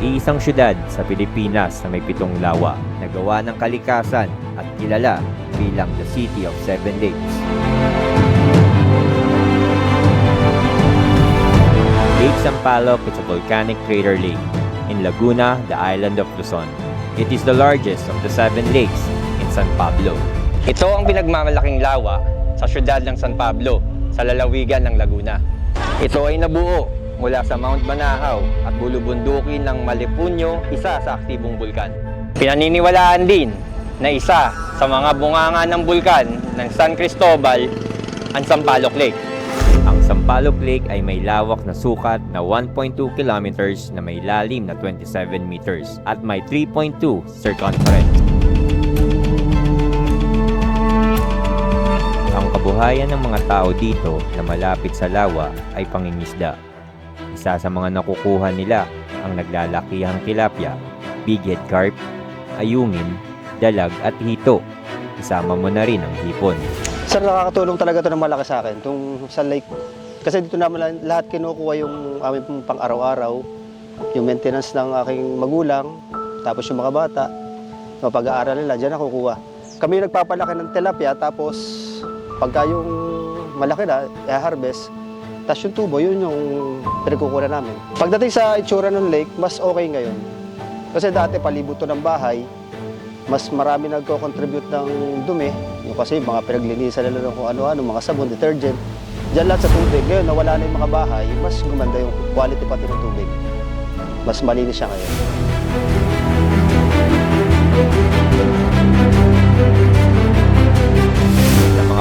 Iisang syudad sa Pilipinas na may pitong lawa, nagawa ng kalikasan at kilala bilang the City of Seven Lakes. Lake Sampaloc is a volcanic crater lake in Laguna, the island of Luzon. It is the largest of the seven lakes in San Pablo. Ito ang pinagmamalaking lawa sa syudad ng San Pablo sa lalawigan ng Laguna. Ito ay nabuo mula sa Mount Banahaw at bulubundukin ng Malipunyo, isa sa aktibong bulkan. Pinaniniwalaan din na isa sa mga bunganga ng bulkan ng San Cristobal ang Sampaloc Lake. Ang Sampaloc Lake ay may lawak na sukat na 1.2 kilometers na may lalim na 27 meters at may 3.2 circumference. Ang kabuhayan ng mga tao dito na malapit sa lawa ay pangingisda. Isa sa mga nakukuha nila ang naglalakihang tilapia, bighead carp, ayungin, dalag at hito. Isama mo na rin ang hipon. Sir, nakakatulong talaga ito ng malaki sa akin, itong sa lake. Kasi dito naman lahat kinukuha yung aming pang-araw-araw, yung maintenance ng aking magulang, tapos yung mga bata, yung pag-aaral nila, dyan nakukuha. Kami yung nagpapalaki ng tilapia, tapos pagka yung malaki na, i-harvest, tapos yung tubo, yun yung pinagkukuha namin. Pagdating sa itsura ng lake, mas okay ngayon. Kasi dati palibot ng bahay, mas marami nagko-contribute ng dumi. Yung kasi mga pinaglinisan nila ng kung ano-ano, mga sabon, detergent. Diyan lahat sa tubig. Ngayon, nawala na yung mga bahay, mas gumanda yung quality pati ng tubig. Mas malinis siya ngayon.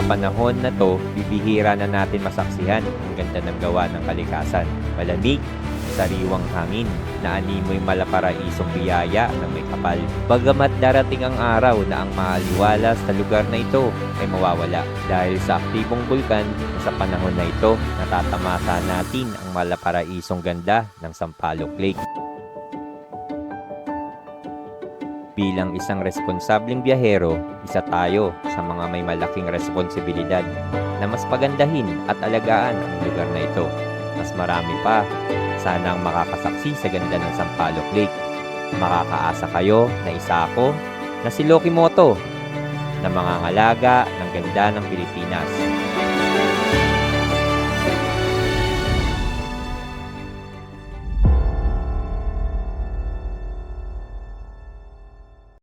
Panahon na to, bibihira na natin masaksihan ang ganda ng gawa ng kalikasan. Malamig, sariwang hangin, na animoy malaparaisong biyaya na may kapal. Bagamat darating ang araw na ang maaliwalas na lugar na ito ay mawawala dahil sa aktibong bulkan sa panahon na ito, natatamasa natin ang malaparaisong ganda ng Sampaloc Lake. Bilang isang responsableng biyahero, isa tayo sa mga may malaking responsibilidad na mas pagandahin at alagaan ang lugar na ito. Mas marami pa, sana ang makakasaksi sa ganda ng Sampaloc Lake. Makakaasa kayo na isa ako na si Loki Moto na mga ng ganda ng Pilipinas.